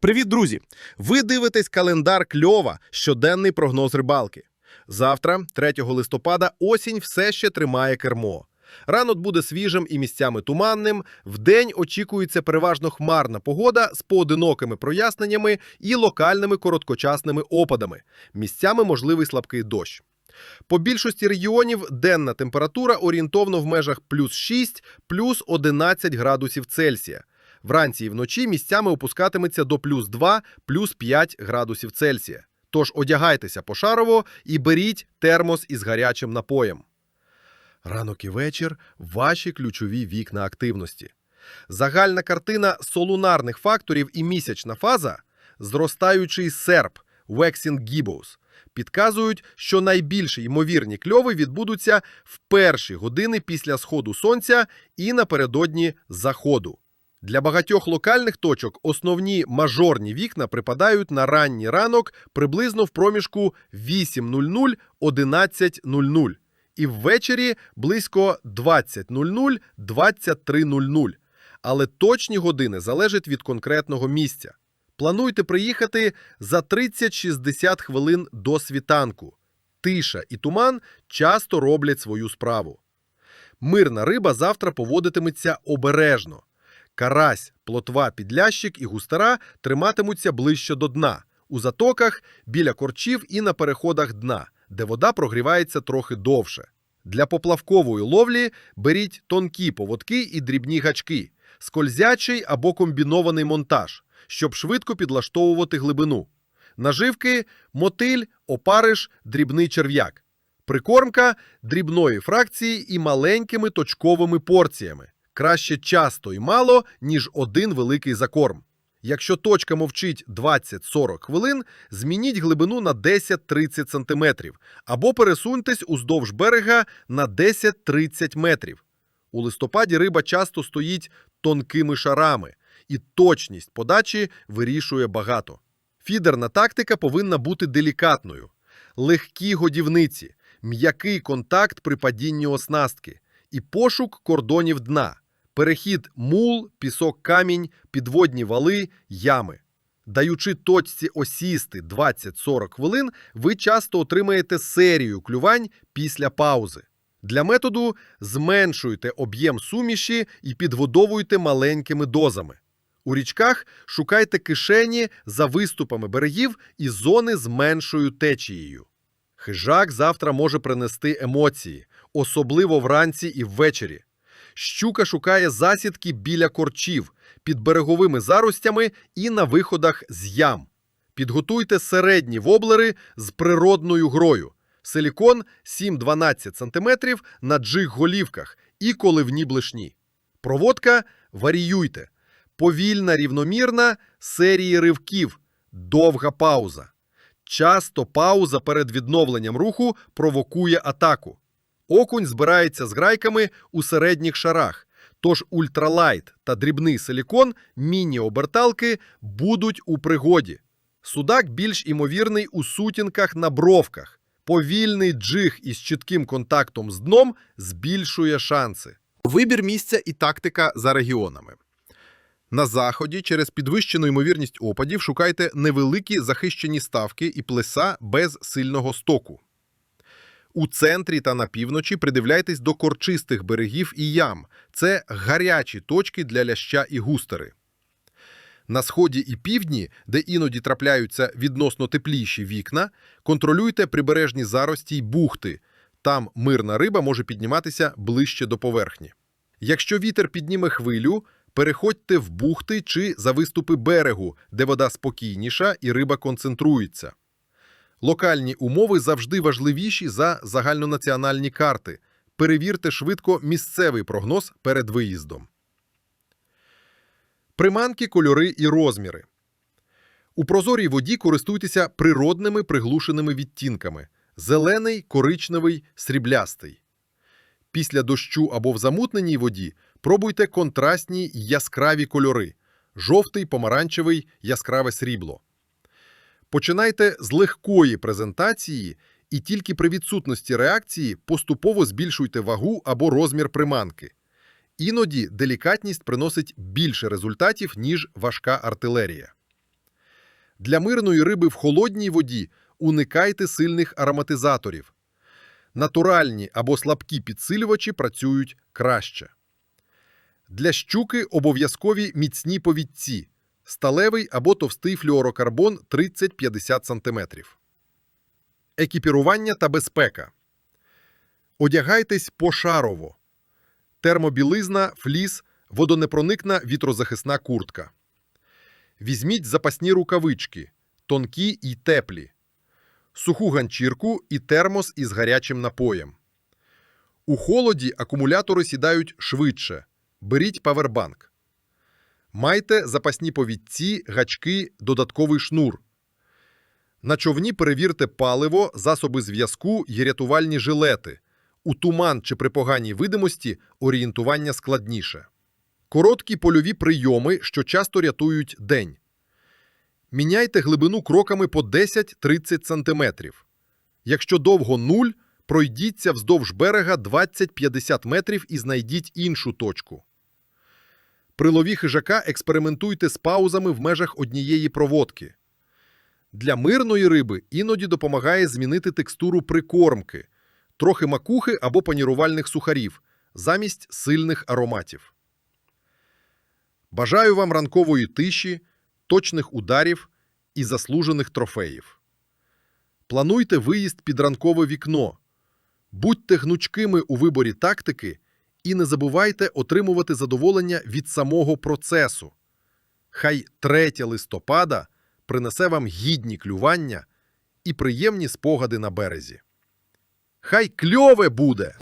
Привіт, друзі! Ви дивитесь календар кльова, щоденний прогноз рибалки. Завтра, 3 листопада, осінь все ще тримає кермо. Ранок буде свіжим і місцями туманним. Вдень очікується переважно хмарна погода з поодинокими проясненнями і локальними короткочасними опадами. Місцями можливий слабкий дощ. По більшості регіонів денна температура орієнтовно в межах плюс 6, плюс 11 градусів Цельсія. Вранці і вночі місцями опускатиметься до плюс 2, плюс 5 градусів Цельсія. Тож одягайтеся пошарово і беріть термос із гарячим напоєм. Ранок і вечір ваші ключові вікна активності. Загальна картина солунарних факторів і місячна фаза, зростаючий серп Waxing Gibbous, підказують, що найбільш ймовірні кльови відбудуться в перші години після сходу сонця і напередодні заходу. Для багатьох локальних точок основні мажорні вікна припадають на ранній ранок приблизно в проміжку 8.00-11.00 і ввечері близько 20.00-23.00. Але точні години залежать від конкретного місця. Плануйте приїхати за 30-60 хвилин до світанку. Тиша і туман часто роблять свою справу. Мирна риба завтра поводитиметься обережно. Карась, плотва, підлящик і густара триматимуться ближче до дна, у затоках, біля корчів і на переходах дна, де вода прогрівається трохи довше. Для поплавкової ловлі беріть тонкі поводки і дрібні гачки, скользячий або комбінований монтаж, щоб швидко підлаштовувати глибину. Наживки мотиль, опариш, дрібний черв'як. Прикормка дрібної фракції і маленькими точковими порціями. Краще часто і мало, ніж один великий закорм. Якщо точка мовчить 20-40 хвилин, змініть глибину на 10-30 см або пересуньтесь уздовж берега на 10-30 метрів. У листопаді риба часто стоїть тонкими шарами, і точність подачі вирішує багато. Фідерна тактика повинна бути делікатною. Легкі годівниці, м'який контакт при падінні оснастки і пошук кордонів дна, перехід мул, пісок камінь, підводні вали, ями. Даючи точці осісти 20-40 хвилин, ви часто отримаєте серію клювань після паузи. Для методу зменшуйте об'єм суміші і підгодовуйте маленькими дозами. У річках шукайте кишені за виступами берегів і зони з меншою течією. Хижак завтра може принести емоції, особливо вранці і ввечері. Щука шукає засідки біля корчів, під береговими заростями і на виходах з ям. Підготуйте середні воблери з природною грою. Силікон 7-12 см на джиг-голівках і коливні блишні. Проводка варіюйте. Повільна рівномірна серії ривків, довга пауза. Часто пауза перед відновленням руху провокує атаку. Окунь збирається з грайками у середніх шарах, тож ультралайт та дрібний силікон міні-оберталки будуть у пригоді. Судак більш імовірний у сутінках на бровках. Повільний джиг із чітким контактом з дном збільшує шанси. Вибір місця і тактика за регіонами. На заході через підвищену ймовірність опадів шукайте невеликі захищені ставки і плеса без сильного стоку. У центрі та на півночі придивляйтесь до корчистих берегів і ям. Це гарячі точки для ляща і густери. На сході і півдні, де іноді трапляються відносно тепліші вікна, контролюйте прибережні зарості й бухти. Там мирна риба може підніматися ближче до поверхні. Якщо вітер підніме хвилю, переходьте в бухти чи за виступи берегу, де вода спокійніша і риба концентрується. Локальні умови завжди важливіші за загальнонаціональні карти. Перевірте швидко місцевий прогноз перед виїздом. Приманки, кольори і розміри. У прозорій воді користуйтеся природними приглушеними відтінками: зелений, коричневий, сріблястий. Після дощу або в замутненій воді пробуйте контрастні яскраві кольори: жовтий, помаранчевий, яскраве срібло. Починайте з легкої презентації і тільки при відсутності реакції поступово збільшуйте вагу або розмір приманки. Іноді делікатність приносить більше результатів, ніж важка артилерія. Для мирної риби в холодній воді уникайте сильних ароматизаторів. Натуральні або слабкі підсилювачі працюють краще. Для щуки обов'язкові міцні повідці, сталевий або товстий флюорокарбон 30-50 см. Екіпірування та безпека. Одягайтесь пошарово. Термобілизна, фліс, водонепроникна вітрозахисна куртка. Візьміть запасні рукавички, тонкі і теплі, суху ганчірку і термос із гарячим напоєм. У холоді акумулятори сідають швидше. Беріть павербанк. Майте запасні повідці, гачки, додатковий шнур. На човні перевірте паливо, засоби зв'язку й рятувальні жилети. У туман чи при поганій видимості орієнтування складніше. Короткі польові прийоми, що часто рятують день. Міняйте глибину кроками по 10-30 см. Якщо довго нуль, пройдіться вздовж берега 20-50 метрів і знайдіть іншу точку. При лові хижака експериментуйте з паузами в межах однієї проводки. Для мирної риби іноді допомагає змінити текстуру прикормки, трохи макухи або панірувальних сухарів замість сильних ароматів. Бажаю вам ранкової тиші, точних ударів і заслужених трофеїв. Плануйте виїзд під ранкове вікно. Будьте гнучкими у виборі тактики і не забувайте отримувати задоволення від самого процесу. Хай 3 листопада принесе вам гідні клювання і приємні спогади на березі. Хай кльове буде!